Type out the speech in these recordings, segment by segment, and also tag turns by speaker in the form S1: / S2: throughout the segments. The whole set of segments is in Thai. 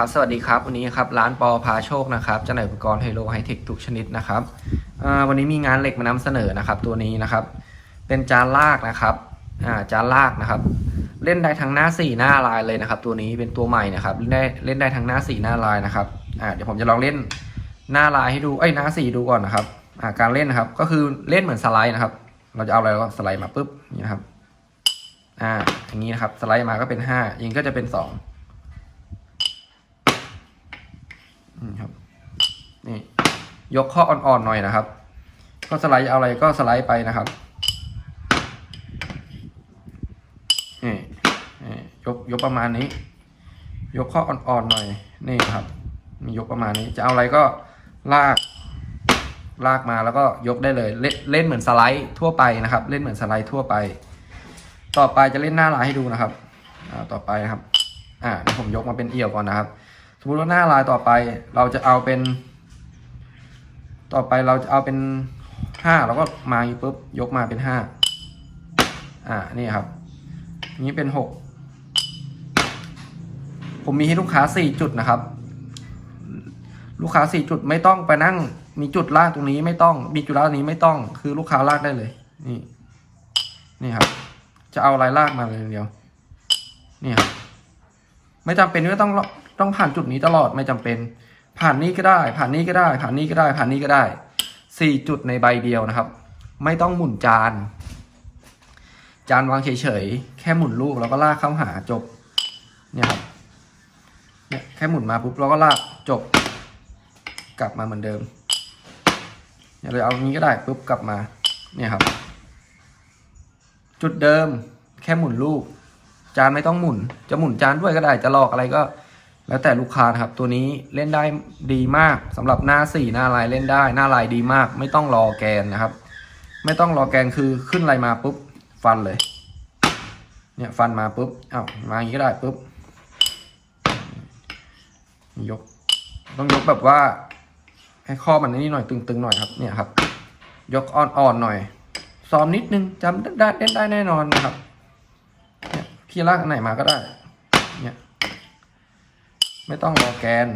S1: ครับ สวัสดีครับ วันนี้ครับ ร้านปอพาโชคนะครับจำหน่ายอุปกรณ์ไฮโลไฮเทคทุกชนิดนะครับวันนี้มีงานเหล็กมานำเสนอนะครับ ตัวนี้นะครับ เป็นจานลากนะครับาจานลากนะครับ เล่นได้ทั้งหน้าสี่หน้าลายเลยนะครับ ตัวนี้เป็นตัวใหม่นะครับ เล่นได้เล่นได้ทั้งหน้าสี่หน้าลายนะครับเดี๋ยวผมจะลองเล่นหน้าลายให้ดูเอ้ยหน้าสี่ดูก่อนนะครับาการเล่นนะครับ ก็คือเล่นเหมือนสไลด์นะครับ เราจะเอาอะไรก็สไลด์มาปุ๊บนี่นะครับอ่าอย่างนี้นะครับสไลด์มาก็เป็นห้ายิงก็จะเป็นสอง ครับ นี่ ยกข้ออ่อนๆหน่อยนะครับ ก็สไลด์เอาอะไรก็สไลด์ไปนะครับนี่นี่ยกยกประมาณนี้ ยกข้ออ่อนๆหน่อย นี่ครับ มียกประมาณนี้ จะเอาอะไรก็ลาก ลากมาแล้วก็ยกได้เลย เล่นเล่นเหมือนสไลด์ทั่วไปนะครับ เล่นเหมือนสไลด์ทั่วไป ต่อไปจะเล่นหน้าลายให้ดูนะครับ อ่า ต่อไปนะครับ อ่าเดี๋ยวผมยกมาเป็นเอี่ยวก่อนนะครับ สมมติว่าหน้าลายต่อไป เราจะเอาเป็น ต่อไปเราจะเอาเป็นห้าเราก็มาอยู่ปุ๊บยกมาเป็นห้าอ่านี่ครับ นี้เป็นหกผมมีให้ลูกค้าสี่จุดนะครับ ลูกค้าสี่จุดไม่ต้องไปนั่ง มีจุดลากตรงนี้ไม่ต้อง มีจุดลากตรงนี้ไม่ต้อง คือลูกค้าลากได้เลย นี่ นี่ครับ จะเอาอะไรลากมาเลยเดียว นี่ครับ ไม่จำเป็นว่าต้องต้องผ่านจุดนี้ตลอดไม่จำเป็น ผ่านนี้ก็ได้ ผ่านนี้ก็ได้ ผ่านนี้ก็ได้ ผ่านนี้ก็ได้สี่จุดในใบเดียวนะครับ ไม่ต้องหมุนจาน จานวางเฉยๆแค่หมุนลูกแล้วก็ลากเข้าหาจบเนี่ยครับเนี่ยแค่หมุนมาปุ๊บเราก็ลากจบ กลับมาเหมือนเดิมเนี่ยเลยเอางี้ก็ได้ปุ๊บกลับมาเนี่ยครับ จุดเดิมแค่หมุนลูก จานไม่ต้องหมุน จะหมุนจานด้วยก็ได้จะลอกอะไรก็ แล้วแต่ลูกค้าครับ ตัวนี้เล่นได้ดีมากสำหรับหน้าสี่หน้าลายเล่นได้ หน้าลายดีมาก ไม่ต้องรอแกนนะครับ ไม่ต้องรอแกนคือขึ้นลายมาปุ๊บฟันเลย เนี่ยฟันมาปุ๊บอ้าวมาอย่างนี้ก็ได้ปุ๊บยก ต้องยกแบบว่าให้ข้อมันนี่หน่อยตึงๆหน่อยครับเนี่ยครับ ยกอ่อนๆหน่อยซ้อมนิดนึงจำได้เล่นได้แน่นอนนะครับ พี่ลากอันไหนมาก็ได้ เนี่ย ไม่ต้องรอแกน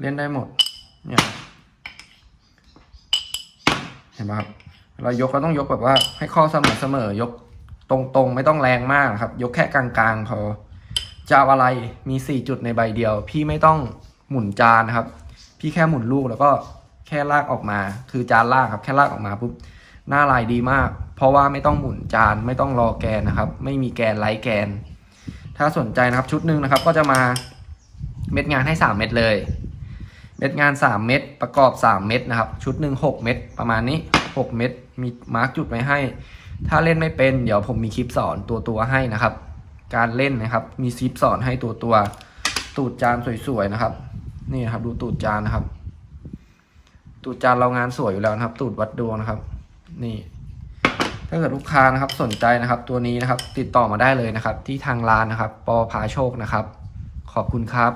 S1: เล่นได้หมด เนี่ย เห็นไหมครับ เรายกเราต้องยกแบบว่า ให้ข้อเสมอเสมอยกตรงๆ ไม่ต้องแรงมากครับ ยกแค่กลางๆ พอจะเอาอะไรมีสี่จุดในใบเดียว พี่ไม่ต้องหมุนจานนะครับ พี่แค่หมุนลูกแล้วก็แค่ลากออกมา คือจานลากครับ แค่ลากออกมาปุ๊บ หน้าลายดีมาก เพราะว่าไม่ต้องหมุนจานไม่ต้องรอแกนนะครับ ไม่มีแกนไร้แกน ถ้าสนใจนะครับชุดหนึ่งนะครับก็จะมาเม็ดงานให้ 3 เม็ดเลย เม็ดงาน 3 เม็ดประกอบ 3 เม็ดนะครับ ชุดหนึ่ง6เม็ดประมาณนี้ 6 เม็ดมีมาร์กจุดไว้ให้ ถ้าเล่นไม่เป็นเดี๋ยวผมมีคลิปสอนตัวตัวให้นะครับ การเล่นนะครับมีคลิปสอนให้ตัวตัวตูดจานสวยๆนะครับ นี่นะครับดูตูดจานนะครับ ตูดจานเรางานสวยอยู่แล้วนะครับ ตูดวัดดวงนะครับ นี่ ถ้าเกิดลูกค้านะครับสนใจนะครับ ตัวนี้นะครับ ติดต่อมาได้เลยนะครับ ที่ทางร้านนะครับ ปอพาโชคนะครับ ขอบคุณครับ